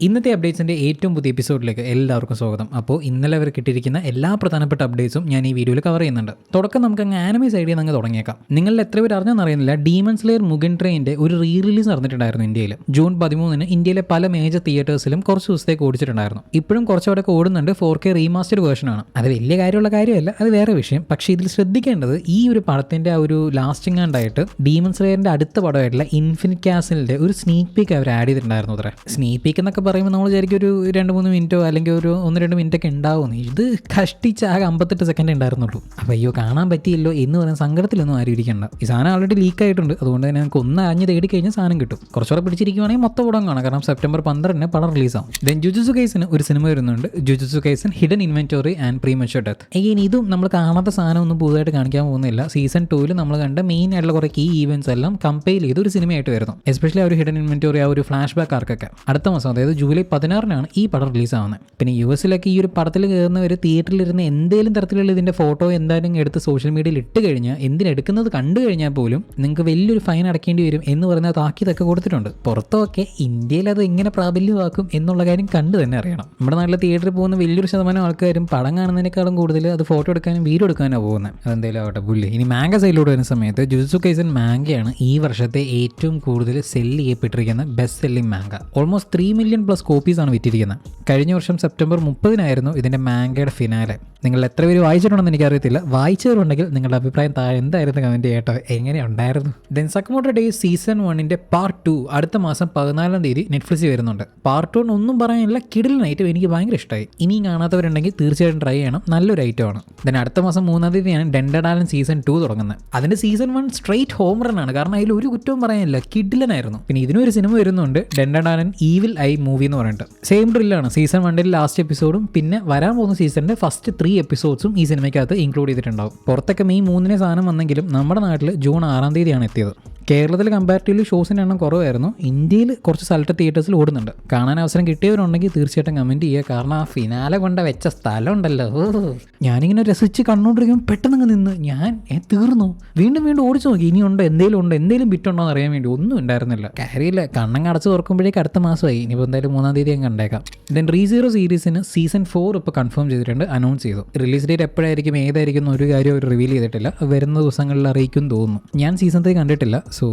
ഇന്നത്തെ അപ്ഡേറ്റ്സിന്റെ ഏറ്റവും പുതിയ എപ്പിസോഡിലേക്ക് എല്ലാവർക്കും സ്വാഗതം. അപ്പോൾ ഇന്നലെ അവർ കിട്ടിയിരിക്കുന്ന എല്ലാ പ്രധാനപ്പെട്ട അപ്ഡേറ്റ്സും ഞാൻ ഈ വീഡിയോയിൽ കവർ ചെയ്യുന്നുണ്ട്. തുടക്കം നമുക്ക് അങ്ങ് ആനിമി സൈഡിൽ നിന്ന് അങ്ങ് തുടങ്ങിയേക്കാം. നിങ്ങളിൽ എത്ര പേര് അറിഞ്ഞെന്ന് അറിയുന്നില്ല. ഡീമൺസ് ലെയർ മുഗൻ ട്രെയിന്റെ ഒരു റീ റിലീസ് നടന്നിട്ടുണ്ടായിരുന്നു ഇന്ത്യയിൽ. ജൂൺ പതിമൂന്നിന് ഇന്ത്യയിലെ പല മേജർ തിയേറ്റേഴ്സിലും കുറച്ച് ദിവസത്തേക്ക് ഓടിച്ചിട്ടുണ്ടായിരുന്നു. ഇപ്പോഴും കുറച്ചവിടെയൊക്കെ ഓടുന്നുണ്ട്. ഫോർ കെ റീമാസ്റ്റർ വേർഷനാണ് അത് വലിയ കാര്യമുള്ള കാര്യമല്ല. അത് വേറെ വിഷയം. പക്ഷേ ഇതിൽ ശ്രദ്ധിക്കേണ്ടത് ഈ ഒരു പടത്തിന്റെ ആ ഒരു ലാസ്റ്റിംഗ് ആണ്ടായിട്ട് ഡീമൺസ് ലെയറിന്റെ അടുത്ത പടമായിട്ടുള്ള ഇൻഫിനിറ്റ് കാസിലിന്റെ ഒരു സ്നീക്ക് പീക്ക് അവർ ആഡ് ചെയ്തിട്ടുണ്ടായിരുന്നു അത്ര. സ്നീക്ക് പീക്ക് എന്നൊക്കെ പറയുമ്പോൾ നമ്മൾ വിചാരിക്കും ഒരു രണ്ട് മൂന്ന് മിനിറ്റോ അല്ലെങ്കിൽ ഒരു ഒന്ന് രണ്ട് മിനിറ്റൊക്കെ ഉണ്ടാവും ഇത് കഷ്ടിച്ച് ആകെ അമ്പത്തെട്ട് സെക്കൻഡ് ഉണ്ടായിരുന്നുള്ളൂ. അപ്പോൾ അയ്യോ കാണാൻ പറ്റിയില്ലോ എന്ന് പറയുന്ന സങ്കടത്തിലൊന്നും ആരും ഇരിക്കണ്ട. ഈ സാധനം ആൾറെഡി ലീക്ക് ആയിട്ടുണ്ട്. അതുകൊണ്ട് തന്നെ നമുക്ക് ഒന്ന് അഞ്ഞ് തേടി കഴിഞ്ഞാൽ സാധനം കിട്ടും. കുറച്ചുകൂടെ പിടിച്ചിരിക്കുവാണെങ്കിൽ മൊത്തം പടം കാണാം. കാരണം സെപ്റ്റംബർ പന്ത്രണ്ടിന് പടം റിലീസാവും ദെൻ ജുജുസു കേസിന് ഒരു സിനിമ വരുന്നുണ്ട്. ജുജുസു Kaisen hidden inventory and premature death അയ്യൻ ഇതും നമ്മൾ കാണാത്ത സാധനം ഒന്നും പുതുതായിട്ട് കാണിക്കാൻ പോകുന്നില്ല. സീസൺ ടൂവിൽ നമ്മൾ കണ്ട മെയിൻ ആയിട്ടുള്ള കുറേ കീ ഈവൻസ് എല്ലാം കമ്പയർ ചെയ്ത് ഒരു സിനിമയായിട്ട് വരുന്നു. എസ്പെഷ്യലി ആ ഒരു ഹിഡൻ ഇൻവെന്റോറി ആ ഒരു ഫ്ലാഷ് ബാക്ക് ആർക്കൊക്കെ അടുത്ത മാസം അതായത് ജൂലൈ പതിനാറിനാണ് ഈ പടം റിലീസാവുന്നത്. പിന്നെ യു എസിലൊക്കെ ഈ ഒരു പടത്തിൽ കയറുന്നവർ തിയേറ്ററിലിരുന്ന് എന്തെങ്കിലും തരത്തിലുള്ള ഇതിന്റെ ഫോട്ടോ എന്തായാലും എടുത്ത് സോഷ്യൽ മീഡിയയിൽ ഇട്ട് കഴിഞ്ഞാൽ എന്തിനെടുക്കുന്നത് കണ്ടു കഴിഞ്ഞാൽ പോലും നിങ്ങൾക്ക് വലിയൊരു ഫൈൻ അടക്കേണ്ടി വരും എന്ന് പറയുന്ന താക്കീതൊക്കെ കൊടുത്തിട്ടുണ്ട്. പുറത്തൊക്കെ ഇന്ത്യയിൽ അത് എങ്ങനെ പ്രാബല്യമാക്കും എന്നുള്ള കാര്യം കണ്ടു തന്നെ അറിയണം. നമ്മുടെ നാട്ടിലെ തിയേറ്ററിൽ പോകുന്ന വലിയൊരു ശതമാനം ആൾക്കാരും പടം കാണുന്നതിനേക്കാളും കൂടുതൽ അത് ഫോട്ടോ എടുക്കാനും വീഡിയോ എടുക്കാനാണ് പോകുന്നത്. അതെന്തായാലും ആവട്ടെ പുല്ലി ഇനി മാങ്ക സൈഡിലൂടെ വരുന്ന സമയത്ത് ജുസു കൈസൻ മാങ്കയാണ് ഈ വർഷത്തെ ഏറ്റവും കൂടുതൽ sell ചെയ്യപ്പെട്ടിരിക്കുന്ന best selling manga almost three million plus copies ആണ് വിറ്റിരിക്കുന്നത്. കഴിഞ്ഞ വർഷം സെപ്റ്റംബർ മുപ്പതിനായിരുന്നു ഇതിന്റെ മാംഗയുടെ ഫിനാലെ. നിങ്ങൾ എത്ര പേര് വായിച്ചിട്ടുണ്ടെന്ന് എനിക്കറിയത്തില്ല. വായിച്ചവരുണ്ടെങ്കിൽ നിങ്ങളുടെ അഭിപ്രായം താഴെ എന്തായിരുന്നു കമന്റ് ചെയ്യട്ടോ എങ്ങനെ ഉണ്ടായിരുന്നു? ദെൻ സക്കമോട്ടോ ഡേ സീസൺ വണ്ണിന്റെ പാർട്ട് ടു അടുത്ത മാസം പതിനാലാം തീയതി നെറ്റ്ഫ്ലിക്സിൽ വരുന്നുണ്ട്. പാർട്ട് ടു ഒന്നും പറയാനില്ല. കിടിലൻ ഐറ്റം എനിക്ക് ഭയങ്കര ഇഷ്ടമായി ഇനിയും കാണാത്തവരുണ്ടെങ്കിൽ തീർച്ചയായിട്ടും ട്രൈ ചെയ്യണം. നല്ലൊരു ഐറ്റമാണ് ദെൻ അടുത്ത മാസം മൂന്നാം തീയതിയാണ് ഡെൻഡഡാലൻ സീസൺ ടു തുടങ്ങുന്നത്. അതിന്റെ season one straight home run ആണ്. കാരണം അതിൽ ഒരു കുറ്റവും പറയാനില്ല. കിഡിലനായിരുന്നു പിന്നെ ഇതിനൊരു സിനിമ വരുന്നുണ്ട്. ഡെൻഡഡാലൻ ഈവിൽ ഐ മൂവി എന്ന് പറഞ്ഞിട്ട് സെയിം ഡ്രില്ലാണ് സീസൺ വണ്ണിന്റെ ലാസ്റ്റ് എപ്പിസോഡും പിന്നെ വരാൻ പോകുന്ന സീസണിന്റെ ഫസ്റ്റ് ത്രീ എപ്പിസോഡ്സും ഈ സിനിമയ്ക്കകത്ത് ഇൻക്ലൂഡ് ചെയ്തിട്ടുണ്ടാവും. പുറത്തൊക്കെ മെയ് മൂന്നിന് സാധനം വന്നെങ്കിലും നമ്മുടെ നാട്ടിൽ ജൂൺ ആറാം തീയതിയാണ് എത്തിയത്. കേരളത്തിൽ കമ്പാരിറ്റീവ്ലി ഷോസിന്റെ എണ്ണം കുറവായിരുന്നു. ഇന്ത്യയിൽ കുറച്ച് സ്ഥലത്ത് തിയേറ്റേഴ്സിൽ ഓടുന്നുണ്ട്. കാണാൻ അവസരം കിട്ടിയവരുണ്ടെങ്കിൽ തീർച്ചയായിട്ടും കമന്റ് ചെയ്യുക. കാരണം ആ ഫിനാലെ കൊണ്ട വെച്ച സ്ഥലം ഉണ്ടല്ലോ ഞാനിങ്ങനെ രസിച്ച് കണ്ണുകൊണ്ടിരിക്കും പെട്ടെന്ന് അങ്ങ് നിന്ന്. ഞാൻ തീർന്നു. വീണ്ടും വീണ്ടും ഓടിച്ചു നോക്കി. ഇനി ഉണ്ടോ എന്തെങ്കിലും ഉണ്ടോ എന്തെങ്കിലും ബിറ്റുണ്ടോ എന്ന് അറിയാൻ വേണ്ടി ഒന്നും ഉണ്ടായിരുന്നില്ല. കാര്യമില്ല. കണ്ണം അടച്ച് തുറക്കുമ്പോഴേക്ക് അടുത്ത മാസമായി. ഇനിയിപ്പോൾ എന്തായാലും മൂന്നാം തീയതി ഞാൻ കണ്ടേക്കാം. ദെൻ റീസീറോ സീരീസിന് സീസൺ ഫോർ ഇപ്പോൾ കൺഫേം ചെയ്തിട്ടുണ്ട്. അനൗൺസ് ചെയ്തു. റിലീസ് ഡേറ്റ് എപ്പോഴായിരിക്കും ഏതായിരിക്കും ഒരു കാര്യം അവർ റിവീൽ ചെയ്തിട്ടില്ല. വരുന്ന ദിവസങ്ങളിൽ അറിയിക്കും തോന്നുന്നു. ഞാൻ സീസൺ ത്രീ കണ്ടിട്ടില്ല. സോ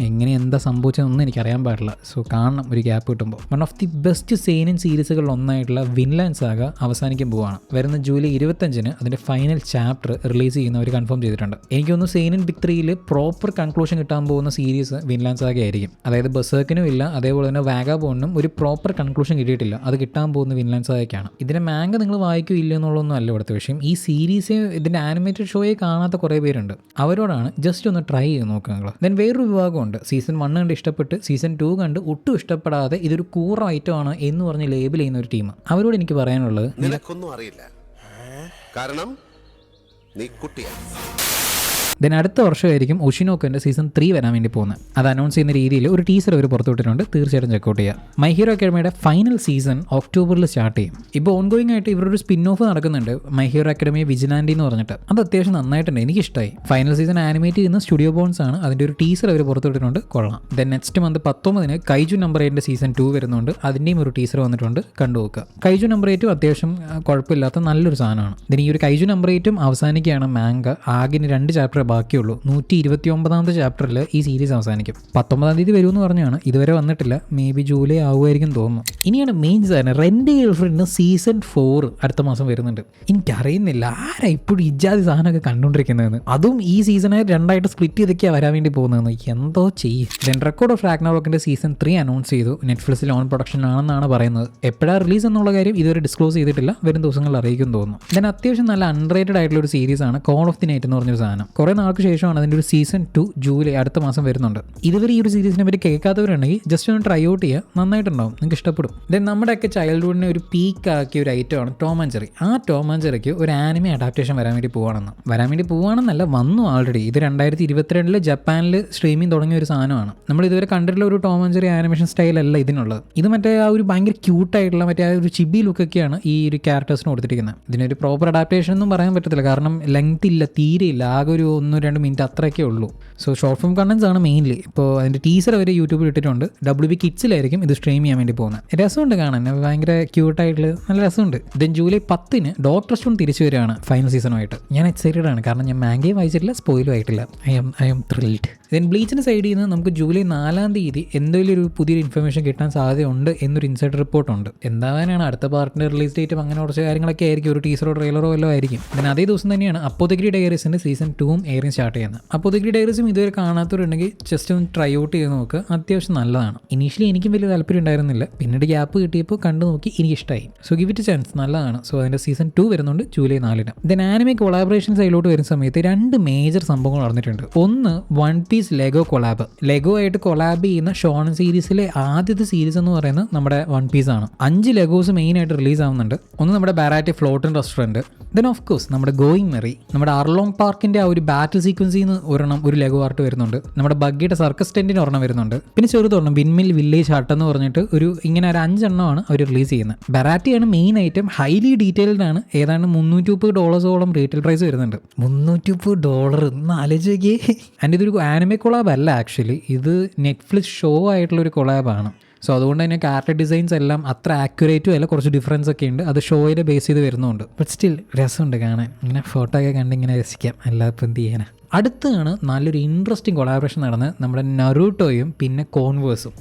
എങ്ങനെ എന്താ സംഭവിച്ചതെന്നൊന്നും എനിക്കറിയാൻ പാടില്ല. സോ കാണണം ഒരു ഗ്യാപ്പ് കിട്ടുമ്പോൾ. One of the best seinen സീരീസുകളിൽ ഒന്നായിട്ടുള്ള വിൻലാൻഡ് സാഗ അവസാനിക്കാൻ പോവാണ്. വരുന്ന ജൂലൈ ഇരുപത്തഞ്ചിന് അതിന്റെ ഫൈനൽ ചാപ്റ്റർ റിലീസ് ചെയ്യുന്ന ചെയ്യുന്നവർ കൺഫേം ചെയ്തിട്ടുണ്ട്. എനിക്കൊന്ന് ഇൻ ബിഗ് ത്രീയിൽ പ്രോപ്പർ കൺക്ലൂഷൻ കിട്ടാൻ പോകുന്ന സീരീസ് വിൻലാൻഡ് സാഗ ആയിരിക്കും. അതായത് ബസേക്കിനും ഇല്ല അതേപോലെ തന്നെ വാഗാബോണിനും ഒരു പ്രോപ്പർ കൺക്ലൂഷൻ കിട്ടിയിട്ടില്ല. അത് കിട്ടാൻ പോകുന്ന വിൻലാൻഡ് സാഗയ്ക്കാണ് ഇതിന്റെ മാങ്ക നിങ്ങൾ വായിക്കൂ ഇല്ല എന്നുള്ളതൊന്നും അല്ല ഇവിടുത്തെ വിഷയം. ഈ സീരീസ് ഇതിന്റെ ആനിമേറ്റഡ് ഷോയെ കാണാത്ത കുറേ പേരുണ്ട്. അവരോടാണ് ജസ്റ്റ് ഒന്ന് ട്രൈ ചെയ്ത് നോക്കുക നിങ്ങൾ. ദെൻ വേറൊരു വിഭാഗമുണ്ട്. സീസൺ വൺ കണ്ട് ഇഷ്ടപ്പെട്ട് സീസൺ ടു കണ്ട് ഒട്ടും ഇഷ്ടപ്പെടാതെ ഇതൊരു കൂറ ഐറ്റമാണ് എന്ന് പറഞ്ഞ് ലേബിൾ ചെയ്യുന്ന ഒരു ടീം അവരോട് എനിക്ക് പറയാനുള്ളത് നിനക്കൊന്നും അറിയില്ല. കാരണം നീ കുട്ടിയാണ് ദെൻ അടുത്ത വർഷമായിരിക്കും ഒഷിനോക്കന്റെ സീസൺ ത്രീ വരാൻ വേണ്ടി പോകുന്നത്. അത് അനൗൺസ് ചെയ്യുന്ന രീതിയിൽ ഒരു ടീസർ അവർ പുറത്തുവിട്ടിട്ടുണ്ട് തീർച്ചയായിട്ടും ചെക്കൗട്ട് ചെയ്യുക മൈ ഹീറോ അക്കാഡമിയുടെ ഫൈനൽ സീസൺ ഒക്ടോബറിൽ സ്റ്റാർട്ട് ചെയ്യും. ഇപ്പോൾ ഓൺഗോയിങ് ആയിട്ട് ഇവരൊരു സ്പിൻ ഓഫ് നടക്കുന്നുണ്ട്. മൈ ഹീറോ അക്കാഡമി വിജിലാൻഡി എന്ന് പറഞ്ഞിട്ട്. അത് അത്യാവശ്യം നന്നായിട്ടുണ്ട്. എനിക്ക് ഇഷ്ടമായി ഫൈനൽ സീസൺ ആനിമേറ്റ് ചെയ്യുന്ന സ്റ്റുഡിയോ ബോൺസ് ആണ്. അതിന്റെ ഒരു ടീസർ അവർ പുറത്തുവിട്ടിട്ടുണ്ട് കൊള്ളാം. ദെൻ നെക്സ്റ്റ് മന്ത് പത്തൊമ്പതിന് കൈജു നമ്പർ എയ്റ്റിന്റെ സീസൺ ടു വരുന്നുണ്ട്. അതിന്റെയും ഒരു ടീസർ വന്നിട്ടുണ്ട്. കണ്ടു നോക്കുക. കൈജു നമ്പർ എയ്റ്റും അത്യാവശ്യം കുഴപ്പമില്ലാത്ത നല്ലൊരു സാധനമാണ്. ഇതിന് ഈ ഒരു കൈജു നമ്പർ എയ്റ്റും അവസാനിക്കുകയാണ് മാങ്ക ആകെ രണ്ട് ചാപ്റ്റർ ബാക്കിയുള്ളൂ. നൂറ്റി ഇരുപത്തി ഒമ്പതാമത്തെ ചാപ്റ്ററിൽ ഈ സീരീസ് അവസാനിക്കും. പത്തൊമ്പതാം തീയതി വരുമെന്ന് പറഞ്ഞാണ് ഇതുവരെ വന്നിട്ടില്ല. മേ ബി ജൂലൈ ആവുമായിരിക്കും തോന്നുന്നു. ഇനിയാണ് മെയിൻ സാധനം റെൻഡ് ഗേൾഫ്രണ്ടിന് സീസൺ ഫോർ അടുത്ത മാസം വരുന്നുണ്ട്. എനിക്കറിയുന്നില്ല ആരാ ഇപ്പോഴും ഇജാതി സാധനമൊക്കെ കണ്ടുകൊണ്ടിരിക്കുന്നതെന്ന്? അതും ഈ സീസണെ രണ്ടായിട്ട് സ്പ്ലിറ്റ് ചെയ്തൊക്കെയാണ് വരാൻ വേണ്ടി പോകുന്നതെന്ന്. എന്തോ ചെയ്യും. റെക്കോർഡ് ഓഫ് റാഗ്നോറോക്കിന്റെ സീസൺ ത്രീ അനൗൺസ് ചെയ്തു. നെറ്റ്ഫ്ലിക്സിൽ ഓൺ പ്രൊഡക്ഷൻ ആണെന്നാണ് പറയുന്നത്. എപ്പോഴാണ് റിലീസ് എന്നുള്ള കാര്യം ഇതുവരെ ഡിസ്ക്ലോസ് ചെയ്തിട്ടില്ല. വരും ദിവസങ്ങളിൽ അറിയിക്കും തോന്നുന്നു. ഞാൻ അത്യാവശ്യം നല്ല അൺറേറ്റഡ് ആയിട്ടുള്ള ഒരു സീരീസ് ആണ് കോൾ ഓഫ് ദി നൈറ്റ് എന്ന് പറഞ്ഞൊരു സാധനം. കുറേ നാൾക്ക് ശേഷമാണ് അതിന്റെ ഒരു സീസൺ ടു ജൂലൈ അടുത്ത മാസം വരുന്നുണ്ട്. ഇതുവരെ ഈ ഒരു സീരീസിനെ പറ്റി കേൾക്കാത്തവരുണ്ടെങ്കിൽ ജസ്റ്റ് ഒന്ന് ട്രൈ ഔട്ട് ചെയ്യുക. നന്നായിട്ടുണ്ടാവും. നിങ്ങൾക്ക് ഇഷ്ടപ്പെടും. ദെൻ നമ്മുടെയൊക്കെ ചൈൽഡ്ഹുഡിനെ ഒരു പീക്ക് ആക്കിയ ഒരു ഐറ്റമാണ് ടോം ആൻഡ് ചെറി ആ ടോം ആൻഡ് ചെറിക്ക് ഒരു ആനിമി അഡാപ്റ്റേഷൻ വരാൻ വേണ്ടി പോവാണെന്ന്. വരാൻ വേണ്ടി പോവാണെന്നല്ല വന്നു ആൾറെഡി ഇത് രണ്ടായിരത്തി ഇരുപത്തിരണ്ടിൽ ജപ്പാനിൽ സ്ട്രീമിംഗ് തുടങ്ങിയ ഒരു സാധനമാണ്. നമ്മൾ ഇതുവരെ കണ്ടിട്ടുള്ള ഒരു Tom and Jerry animation style അല്ല ഇതിനുള്ളത്. ഇത് മറ്റേ ആ ഒരു ഭയങ്കര ക്യൂട്ടായിട്ടുള്ള മറ്റേ ആ ഒരു ചിബി ലുക്കൊക്കെയാണ് ഈ ഒരു ക്യാരക്ടേഴ്സിന് കൊടുത്തിരിക്കുന്നത്. ഇതിനൊരു പ്രോപ്പർ അഡാപ്റ്റേഷൻ ഒന്നും പറയാൻ പറ്റത്തില്ല. കാരണം ലെങ്ത് ഇല്ല തീരെ ഇല്ല. ആകെ ഒരു ഒന്ന് രണ്ട് മിനിറ്റ് അത്രയൊക്കെ ഉള്ളൂ. സോ ഷോർട്ട് ഫോം കണ്ടൻസ് ആണ് മെയിൻലി ഇപ്പോൾ അതിന്റെ ടീസർ അവർ യൂട്യൂബിൽ ഇട്ടിട്ടുണ്ട്. ഡബ്ല്യു ബി കിഡ്സിലായിരിക്കും ഇത് സ്ട്രീം ചെയ്യാൻ വേണ്ടി പോകുന്നത് രസമുണ്ട് കാണാൻ. ഭയങ്കര ക്യൂട്ടായിട്ടുള്ള നല്ല രസമുണ്ട്. ദെൻ ജൂലൈ പത്തിന് ഡോക്ടർ സ്റ്റോൺ തിരിച്ചു വരികയാണ് ഫൈനൽ സീസണുമായിട്ട് ഞാൻ എക്സൈറ്റഡ് ആണ്. കാരണം ഞാൻ മാംഗയും വായിച്ചിട്ടില്ല സ്പോയിലും ആയിട്ടില്ല. I M I M thrilled then ബ്ലീച്ചിന്റെ സൈഡിൽ നിന്ന് നമുക്ക് ജൂലൈ നാലാം തീയതി എന്തെങ്കിലും ഒരു പുതിയൊരു ഇൻഫർമേഷൻ കിട്ടാൻ സാധ്യതയുണ്ട് എന്നൊരു ഇൻസൈഡ് റിപ്പോർട്ടുണ്ട് എന്താവാനാണ് അടുത്ത പാർട്ടിന്റെ റിലീസ് ഡേറ്റും അങ്ങനെ കുറച്ച് കാര്യങ്ങളൊക്കെ ആയിരിക്കും. ഒരു ടീസറോ ട്രെയിലറോ വല്ലതും ആയിരിക്കും. പിന്നെ അതേ ദിവസം തന്നെയാണ് അപ്പോതഗ്രി ഡയറീസിന്റെ സീസൺ ടൂവും എയറിങ് സ്റ്റാർട്ട് ചെയ്യുന്നത്. അപ്പോൾ അപ്പോതഗ്രി ഡയറീസും ഇതുവരെ കാണാത്തവരുണ്ടെങ്കിൽ ജസ്റ്റ് ഒന്ന് ട്രൈ ഔട്ട് ചെയ്ത് നോക്കുക അത്യാവശ്യം നല്ലതാണ്. ഇനീഷ്യലി എനിക്കും വലിയ താല്പര്യം ഉണ്ടായിരുന്നില്ല. പിന്നീട് ഗ്യാപ്പ് കിട്ടിയപ്പോൾ കണ്ടു നോക്കി എനിക്ക് ഇഷ്ടമായി സോ ഗിവ് ഇറ്റ് ചാൻസ് നല്ലതാണ്. സോ അതിന്റെ സീസൺ ടു വരുന്നുണ്ട് ജൂലൈ നാലിന്. ദെൻ ആനിമി കൊളാബറേഷൻ സൈഡിലോട്ട് വരുന്ന സമയത്ത് രണ്ട് മേജർ സംഭവങ്ങൾ നടന്നിട്ടുണ്ട്. ഒന്ന് One Piece Lego collab Lego ആയിട്ട് കൊളാബ് ചെയ്യുന്ന ഷോൺ സീരീസിലെ ആദ്യത്തെ സീരീസ് എന്ന് പറയുന്നത് നമ്മുടെ വൺ പീസ് ആണ്. അഞ്ച് ലെഗോസ് മെയിൻ ആയിട്ട് റിലീസ് ആവുന്നുണ്ട്. ഒന്ന് നമ്മുടെ Baratie floating restaurant then of course നമ്മുടെ ഗോയിങ് മെറി നമ്മുടെ അർലോങ് പാർക്കിന്റെ ആ ഒരു ബാറ്റിൽ സീക്വൻസിൽ നിന്ന് ഒരെണ്ണം ഒരു ലെഗോ ആർട്ട് വരുന്നുണ്ട്. നമ്മുടെ ബഗ്ഗിയുടെ സർക്കസ് ടെന്റിന് ഒരെണ്ണം വരുന്നുണ്ട്. പിന്നെ ചെറുതൊരെണ്ണം വിൻമിൽ വില്ലേജ് ഹട്ട് എന്ന് പറഞ്ഞിട്ട് ഒരു ഇങ്ങനെ ഒരു അഞ്ചെണ്ണമാണ് അവർ റിലീസ് ചെയ്യുന്നത്. ബെറാറ്റിയാണ് മെയിൻ ഐറ്റം ഹൈലി ഡീറ്റെയിൽഡ് ആണ്. ഏതാണ്ട് മുന്നൂറ്റി മുപ്പത് ഡോളേഴ്സോളം റീറ്റെയിൽ പ്രൈസ് വരുന്നുണ്ട്. മുന്നൂറ്റി മുപ്പത് ഡോളർ? ഒന്ന് ആലോചിക്കേ ആൻഡ് ഇതൊരു ആനിമെ കൊളാബ് അല്ല ആക്ച്വലി ഇത് നെറ്റ്ഫ്ലിക്സ് ഷോ ആയിട്ടുള്ള ഒരു കൊളാബാണ് സോ അതുകൊണ്ട് തന്നെ ക്യാരക്ടർ ഡിസൈൻസ് എല്ലാം അത്ര ആക്യുറേറ്റും അല്ല കുറച്ച് ഡിഫറൻസ് ഒക്കെ ഉണ്ട്. അത് ഷോയിലെ ബേസ് ചെയ്ത് വരുന്നുണ്ട്. ബട്ട് സ്റ്റിൽ രസമുണ്ട് കാണാൻ. ഇങ്ങനെ ഫോട്ടോ ഒക്കെ കണ്ട് ഇങ്ങനെ രസിക്കാം. എല്ലാവർക്കും എന്ത് ചെയ്യാനാ? അടുത്താണ് നല്ലൊരു ഇൻട്രസ്റ്റിംഗ് കൊളാബറേഷൻ നടന്ന് നമ്മുടെ നറൂട്ടോയും പിന്നെ കോൺവേഴ്സും.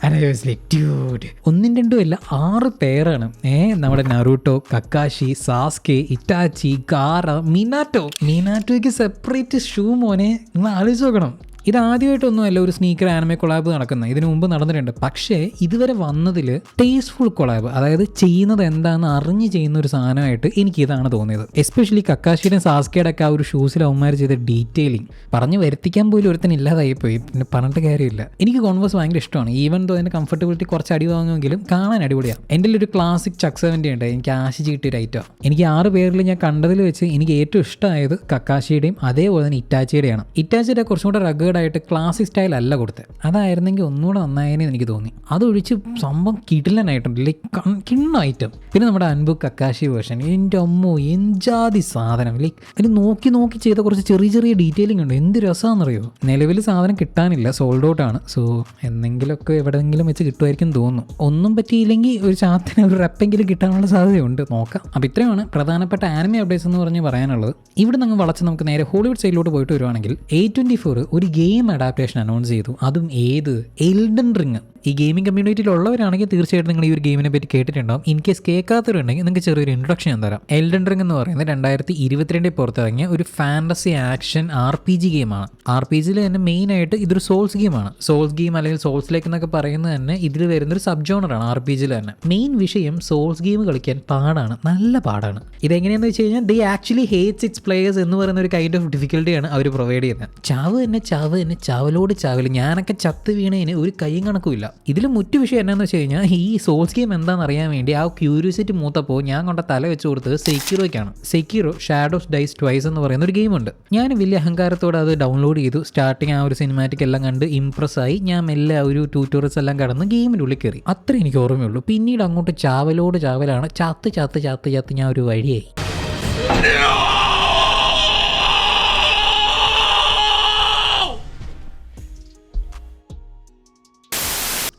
ഒന്നും രണ്ടും അല്ല ആറ് പേരാണ് ഏ നമ്മുടെ Naruto Kakashi Sasuke Itachi Gaara Minato. മിനാറ്റോയ്ക്ക് separate shoe മോനെ നിങ്ങൾ ആലോചിച്ച് നോക്കണം. ഇത് ആദ്യമായിട്ടൊന്നുമല്ല ഒരു സ്നീക്കർ ആനിമെ കൊളാബ് നടക്കുന്നത്. ഇതിനു മുമ്പ് നടന്നിട്ടുണ്ട്. പക്ഷേ ഇതുവരെ വന്നതിൽ ടേസ്റ്റ്ഫുൾ കൊളാബ് അതായത് ചെയ്യുന്നത് എന്താണെന്ന് അറിഞ്ഞ് ചെയ്യുന്ന ഒരു സാധനമായിട്ട് എനിക്ക് ഇതാണ് തോന്നിയത്. എസ്പെഷ്യലി കക്കാശിയുടെ സാസ്കയുടെ ഒക്കെ ആ ഒരു ഷൂസിൽ അവന്മാർ ചെയ്ത ഡീറ്റെയിലിംഗ് പറഞ്ഞു വരുത്തിക്കാൻ പോലും ഒരുത്തന് ഇല്ലാതായിപ്പോയി. പിന്നെ പറഞ്ഞിട്ട് കാര്യമില്ല. എനിക്ക് കോൺവേഴ്സ് ഭയങ്കര ഇഷ്ടമാണ്. ഈവൻ തോ അതിന്റെ കംഫർട്ടബിലിറ്റി കുറച്ച് അടി വാങ്ങുമെങ്കിലും കാണാൻ അടിപൊളിയാണ് എന്റെ ഒരു ക്ലാസിക് ചക്സവന്റെ ഉണ്ട്. എനിക്ക് ആശിച്ച് കിട്ടിയൊരു ഐറ്റം എനിക്ക് ആറ് പേരിൽ ഞാൻ കണ്ടതിൽ വെച്ച് എനിക്ക് ഏറ്റവും ഇഷ്ടമായത് കക്കാശിയുടെയും അതേപോലെ തന്നെ ഇറ്റാച്ചിയുടെയാണ്. ഇറ്റാച്ചിയുടെ കുറച്ചും കൂടെ ആയിട്ട് ക്ലാസിക് സ്റ്റൈൽ അല്ല കൊടുത്തത് അതായിരുന്നെങ്കിൽ ഒന്നുകൂടെ നന്നായതിനെ എനിക്ക് തോന്നി. അതൊഴിച്ച് സംഭവം കിടിലനായിട്ടുണ്ട്. Like കിണ്ണ item. പിന്നെ നമ്മുടെ അൻപു കക്കാശി വേർഷൻ. എന്റെ അമ്മോ എഞ്ചാതി സാധനം. ലൈക്ക് അതിന് നോക്കി നോക്കി ചെയ്ത കുറച്ച് ചെറിയ ചെറിയ ഡീറ്റെയിലിംഗ് ഉണ്ട്. എന്ത് രസമാണെന്നറിയോ നിലവിൽ സാധനം കിട്ടാനില്ല. സോൾഡ് ഔട്ട് ആണ്. സോ എന്തെങ്കിലുമൊക്കെ എവിടെയെങ്കിലും വെച്ച് കിട്ടുമായിരിക്കും തോന്നുന്നു. ഒന്നും പറ്റിയില്ലെങ്കിൽ ഒരു ചാത്തിന് ഒരു റെപ്പെങ്കിലും കിട്ടാനുള്ള സാധ്യതയുണ്ട്. നോക്കാം. അപ്പോൾ ഇത്രയാണ് പ്രധാനപ്പെട്ട ആനിമി അപ്ഡേറ്റ്സ് എന്ന് പറഞ്ഞ് പറയാനുള്ളത്. ഇവിടെ നിന്ന് വളച്ച് നമുക്ക് നേരെ ഹോളിവുഡ് സൈഡിലോട്ട് പോയിട്ട് വരുവാണെങ്കിൽ എ ട്വന്റി ഫോർ ഒരു ഗെയിം അഡാപ്റ്റേഷൻ അനൗൺസ് ചെയ്തു. അതും ഏത്? എൽഡൻ റിങ് ഈ ഗെയിമിംഗ് കമ്മ്യൂണിറ്റിയിലുള്ളവരാണെങ്കിൽ തീർച്ചയായിട്ടും നിങ്ങൾ ഈ ഒരു ഗെയിമിനെ പറ്റി കേട്ടിട്ടുണ്ടാവും. ഇൻ കേസ് കേൾക്കാത്തവരുണ്ടെങ്കിൽ നിങ്ങൾക്ക് ചെറിയൊരു ഇൻട്രൊഡക്ഷൻ ഞാൻ തരാം. എൽഡൻ റിംഗ് എന്ന് പറയുന്നത് രണ്ടായിരത്തി ഇരുപത്തിരണ്ടിൽ പുറത്തിറങ്ങിയ ഒരു fantasy action R P G ഗെയിമാണ് ആർ പി ജിയിൽ തന്നെ മെയിൻ ആയിട്ട് ഇതൊരു സോൾസ് ഗെയിമാണ് സോൾസ് ഗെയിം അല്ലെങ്കിൽ സോൾസ് ലേക്ക് എന്നൊക്കെ പറയുന്നത് തന്നെ ഇതിൽ വരുന്നൊരു സബ് ജോണറാണ് ആർ പി ജിയിൽ തന്നെ. മെയിൻ വിഷയം സോൾസ് ഗെയിം കളിക്കാൻ പാടാണ്. നല്ല പാടാണ്. ഇതെങ്ങനെയാണെന്ന് വെച്ച് കഴിഞ്ഞാൽ they actually hates its players എന്ന് പറയുന്ന ഒരു കൈൻഡ് ഓഫ് ഡിഫിക്കൽട്ടിയാണ് അവർ പ്രൊവൈഡ് ചെയ്യുന്നത്. ചാവ് തന്നെ ചാവ് തന്നെ ചാവലോട് ചാവൽ ഞാനൊക്കെ ചത്ത് വീണതിന് ഒരു കൈയും കണക്കുമില്ല. ഇതിൽ മുറ്റു വിഷയം എന്നാന്ന് വെച്ച് കഴിഞ്ഞാൽ ഈ സോൾസ് ഗെയിം എന്താണെന്ന് അറിയാൻ വേണ്ടി ആ ക്യൂരിയോസിറ്റി മൂത്തപ്പോൾ ഞാൻ കൊണ്ട തല വെച്ച് കൊടുത്തത് സെക്യൂറോയ്ക്കാണ് സെക്യൂറോ ഷാഡോസ് ഡൈസ് ട്വൈസ് എന്ന് പറയുന്ന ഒരു ഗെയിമുണ്ട് ഞാൻ വലിയ അഹങ്കാരത്തോടെ അത് ഡൗൺലോഡ് ചെയ്തു. സ്റ്റാർട്ടിങ് ആ ഒരു സിനിമാറ്റിക് എല്ലാം കണ്ട് ഇംപ്രസ് ആയി. ഞാൻ മെല്ലെ ഒരു ട്യൂട്ടോറിയൽസ് എല്ലാം കടന്ന് ഗെയിമിന്റെ ഉള്ളിൽ കയറി. അത്ര എനിക്ക് ഓർമ്മയുള്ളൂ. പിന്നീട് അങ്ങോട്ട് ചാവലോട് ചാവലാണ് ചാത്ത് ചാത്ത് ചാത്ത് ചാത്ത് ഞാൻ ഒരു വഴിയായി.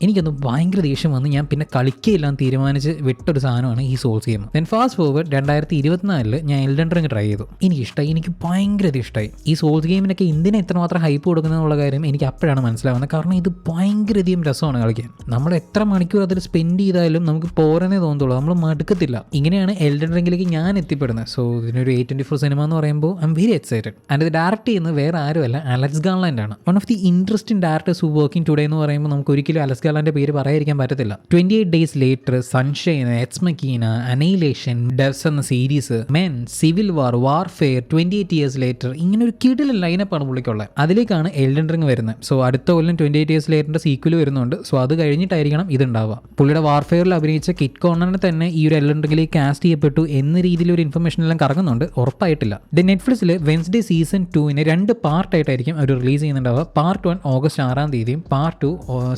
എനിക്കൊന്ന് ഭയങ്കര ദേഷ്യം വന്ന് ഞാൻ പിന്നെ കളിക്കുകയില്ലാൻ തീരുമാനിച്ച് വിട്ടൊരു സാധനമാണ് ഈ souls game then fast forward രണ്ടായിരത്തി ഇരുപത്തിനാലിൽ ഞാൻ എൽഡൻ റിങ് ട്രൈ ചെയ്തു. എനിക്ക് ഇഷ്ടമായി എനിക്ക് ഭയങ്കര ഇഷ്ടമായി ഈ സോൾസ് ഗെയിമിനൊക്കെ എന്തിനാ ഇത്രമാത്രം ഹൈപ്പ് കൊടുക്കുന്നതെന്നുള്ള കാര്യം എനിക്ക് അപ്പോഴാണ് മനസ്സിലാവുന്നത്. കാരണം ഇത് ഭയങ്കര അധികം രസമാണ് കളിക്കാൻ. നമ്മൾ എത്ര മണിക്കൂർ അതിൽ സ്പെൻഡ് ചെയ്താലും നമുക്ക് പോരെന്നേ തോന്നത്തുള്ളൂ. നമ്മൾ മടുക്കത്തില്ല. ഇങ്ങനെയാണ് എൽഡൻ റിങ്ങിലേക്ക് ഞാൻ എത്തിപ്പെടുന്നത്. സോ ഇതിനൊരു എയ്റ്റ് ട്വന്റി ഫോർ സിനിമ എന്ന് പറയുമ്പോൾ I am very excited and ഇത് ഡയറക്റ്റ് ചെയ്യുന്നത് വേറെ ആരുമല്ല അലക്സ് ഗാൻലാൻഡ് ആണ്. One of the interesting directors who working today എന്ന് പറയുമ്പോൾ നമുക്ക് ഒരിക്കലും അലക്സ് ഗാൻലാൻഡ് പേര് പറയാതിരിക്കാൻ പറ്റത്തില്ല. Twenty eight days later sunshine ex machina annihilation devs എന്ന series men civil war warfare twenty eight years later ഇങ്ങനെ ഒരു കിടിലൻ ലൈനപ്പാണ് പുള്ളിക്കുള്ളത്. അതിലേക്കാണ് എൽഡൻ വരുന്നത്. സോ അടുത്ത കൊല്ലം ട്വന്റി എയ്റ്റ് ഇയേഴ്സ് ലേറ്ററിന്റെ സീക്വൽ വരുന്നുണ്ട്. സോ അത് കഴിഞ്ഞിട്ടായിരിക്കണം ഇതുണ്ടാവുക. പുള്ളിയുടെ വാർഫെയറിൽ അഭിനയിച്ച കിറ്റ് കോർണറിനെ തന്നെ ഈ ഒരു എൽഡൻ റിംഗിലേക്ക് കാസ്റ്റ് ചെയ്യപ്പെട്ടു എന്ന രീതിയിൽ ഒരു ഇൻഫർമേഷൻ എല്ലാം കറങ്ങുന്നുണ്ട്. ഉറപ്പായിട്ടില്ല. ദ നെറ്റ്ഫ്ലിക്സിൽ വെൻസ്ഡേ സീസൺ ടുവിന് രണ്ട് പാർട്ടായിട്ടായിരിക്കും അവർ റിലീസ് ചെയ്യുന്നുണ്ടാവുക. പാർട്ട് വൺ ഓഗസ്റ്റ് ആറാം തീയതിയും പാർട്ട് ടു